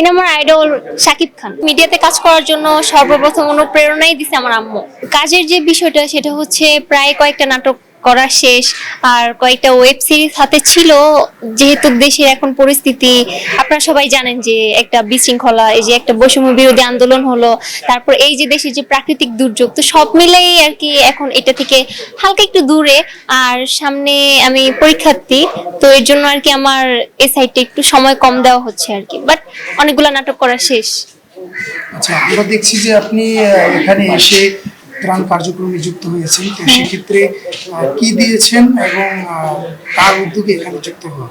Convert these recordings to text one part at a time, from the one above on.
সিনেমার আইডল শাকিব খান। মিডিয়াতে কাজ করার জন্য সর্বপ্রথম অনুপ্রেরণাই দিছে আমার আম্মু। কাজের যে বিষয়টা, সেটা হচ্ছে প্রায় কয়েকটা নাটক করা শেষ। আর কয়েকটা ওয়েব সিরিজ হাতে ছিল, যেহেতু দেশের এখন পরিস্থিতি, আপনারা সবাই জানেন যে একটা বিশৃঙ্খলা, এই যে একটা বৈষম্য বিরোধী আন্দোলন হলো, তারপর এই যে দেশের যে প্রাকৃতিক দুর্যোগ, তো সব মিলেই আর কি এখন এটা থেকে হালকা একটু দূরে। আর সামনে আমি পরীক্ষার্থী, তো এর জন্য আর কি আমার এই সাইডটা একটু সময় কম দেওয়া হচ্ছে আর কি। বাট অনেকগুলো নাটক করা শেষ। আচ্ছা আমরা দেখছি যে আপনি এখানে এসে ত্রাণ কার্যক্রমে যুক্ত হয়েছেন, তো সেক্ষেত্রে কি দিয়েছেন এবং কার উদ্যোগে এখানে যুক্ত হওয়া?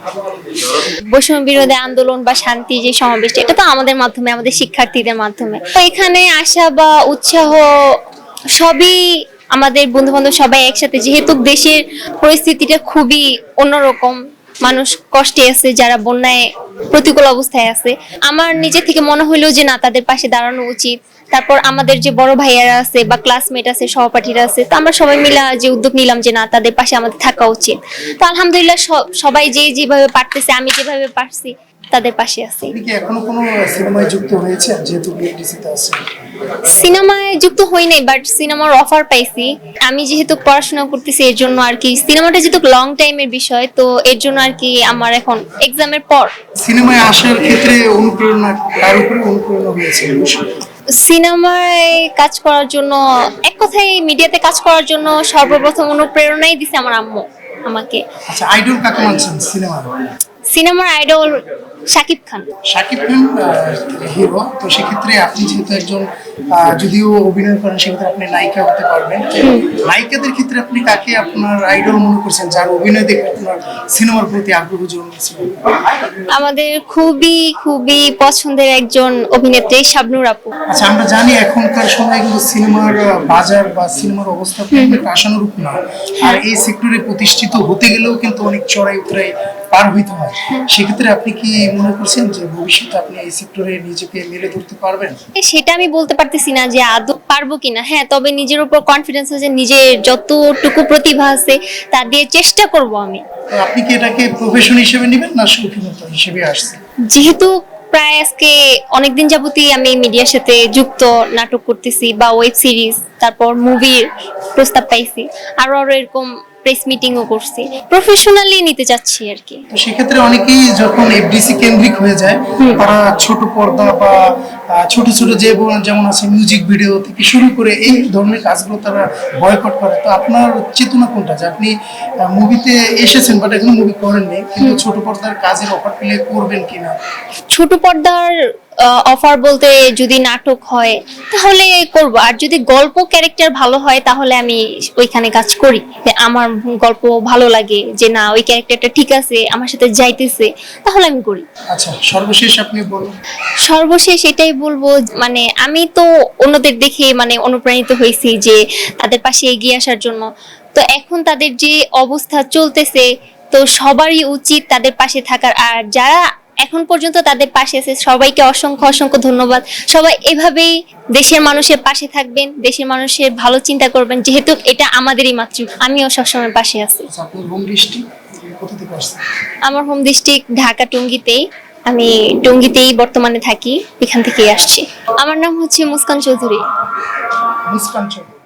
বৈষম্য বিরোধী আন্দোলন বা শান্তি যে সমাবেশটা এটা তো আমাদের মাধ্যমে, আমাদের শিক্ষার্থীদের মাধ্যমে। তো এখানে আসা বা উৎসাহ সবই আমাদের বন্ধু বান্ধব সবাই একসাথে, যেহেতু দেশের পরিস্থিতিটা খুবই অন্যরকম মানুষ কষ্টে আছে, যারা বন্যায় প্রতিকূল অবস্থায় আছে। আমার নিজে থেকে মনে হলো যে, না, তাদের পাশে দাঁড়ানো উচিত। তারপর আমাদের যে বড় ভাইয়ারা আছে বা ক্লাসমেট আছে, সহপাঠীরা আছে, তো আমরা সবাই মিলে যে উদ্যোগ নিলাম যে, না, তাদের পাশে আমাদের থাকা উচিত। তো আলহামদুলিল্লাহ সবাই যে যেভাবে পারতেছে, আমি যেভাবে পারছি। তাদের পাশে আছি। এখনও কোনো সিনেমায় যুক্ত হয়েছে যেহেতু বিএডিসিতে সিনেমায় যুক্ত হই নাই বাট সিনেমার অফার পাইছি। আমি যেহেতু পড়াশোনা করতেছি এর জন্য আর কি সিনেমাটা যেহেতু লং টাইমের বিষয় তো এর জন্য আর কি আমার এখন এক্সামের পর। সিনেমায় আসার ক্ষেত্রে অনুপ্রেরণা কার উপরে অনুপ্রেরণা হয়েছে সিনেমায় কাজ করার জন্য এক কথায় মিডিয়াতে কাজ করার জন্য সর্বপ্রথম অনুপ্রেরণাই দিছে আমার আম্মু আমাকে। আচ্ছা আইডল কাকে মানছেন সিনেমার? সিনেমার আইডল শাকিব খান। শাকিব খান হিরো। তো সেক্ষেত্রে আপনি যেহেতু একজন যদিও অভিনয় করেন সেক্ষেত্রে আপনি নায়িকা হতে পারবেন। নায়িকাদের ক্ষেত্রে আপনি কাকে আপনার আইডল মনে করছেন যার অভিনয় দেখে আপনার সিনেমার প্রতি আগ্রহ জন্মেছিল আমাদের খুবই খুবই পছন্দের একজন অভিনেত্রী শাবনুর আপু। আচ্ছা আমরা জানি এখনকার সময় কিন্তু সিনেমার বাজার বা সিনেমার অবস্থা খুব আশানুরূপ না। আর এই সেক্টরে প্রতিষ্ঠিত হতে গেলেও কিন্তু অনেক চড়াই উতরাই পার হইতে হয়। সেক্ষেত্রে আপনি কি মনে করছেন যে ভবিষ্যতে আপনি এই সেক্টরে নিজেকে মেলে ধরতে পারবেন? সেটা আমি বলতে পারতেছি না যে আদৌ পারব কিনা। হ্যাঁ তবে নিজের উপর কনফিডেন্স আছে নিজের যতটুকু প্রতিভা আছে তা দিয়ে চেষ্টা করব আমি। আপনি কি এটাকে প্রফেশন হিসেবে নেবেন না শৌখিনতা হিসেবে আসছে যেহেতু প্রায় আজকে অনেকদিন যাবতই আমি মিডিয়ার সাথে যুক্ত নাটক করতেছি বা ওয়েব সিরিজ তারপর মুভির প্রস্তাব পাইছি। আরও আরও এরকম প্রেস মিটিংও করছি। প্রফেশনালি নিতে চাচ্ছি আর কি। তো সেক্ষেত্রে অনেকেই যখন এফডিসি কেন্দ্রিক হয়ে যায় তারা ছোট পর্দা বা ছোট ছোট যে যেমন আছে মিউজিক ভিডিও থেকে শুরু করে এই ধরনের কাজগুলো তারা বয়কট করে। তো আপনার চেতনা কোনটা? যে আপনি মুভিতে এসেছেন বাট এখনও মুভি করেননি কিন্তু ছোট পর্দার কাজের অফার পেলে করবেন কিনা? ছোট পর্দার অফার বলতে যদি নাটক হয় তাহলে করব। আর যদি গল্প ক্যারেক্টার ভালো হয় তাহলে আমি ওইখানে কাজ করি। আমার গল্প ভালো লাগে যে না ওই ক্যারেক্টারটা ঠিক আছে আমার সাথে যাইতেছে তাহলে আমি করি। আচ্ছা সর্বশেষ আপনি বলুন। সর্বশেষ এটাই বলব মানে আমি তো অন্যদের দেখে মানে অনুপ্রাণিত হয়েছি যে তাদের পাশে এগিয়ে আসার জন্য। তো এখন তাদের যে অবস্থা চলতেছে তো সবারই উচিত তাদের পাশে থাকার। আর যারা এখন পর্যন্ত তাদের পাশে আছে। সবাইকে অসংখ্য অসংখ্য ধন্যবাদ। সবাই এভাবেই দেশের মানুষের পাশে থাকবেন দেশের মানুষের ভালো চিন্তা করবেন যেহেতু এটা আমাদেরই মাতৃ আমিও সবসময় পাশে আছি। আচ্ছা আমার হোম ডিস্ট্রিক্ট ঢাকা টঙ্গিতেই। আমি টঙ্গিতেই বর্তমানে থাকি এখান থেকেই আসছি। আমার নাম হচ্ছে মুস্কান চৌধুরী। মুস্কান চৌধুরী।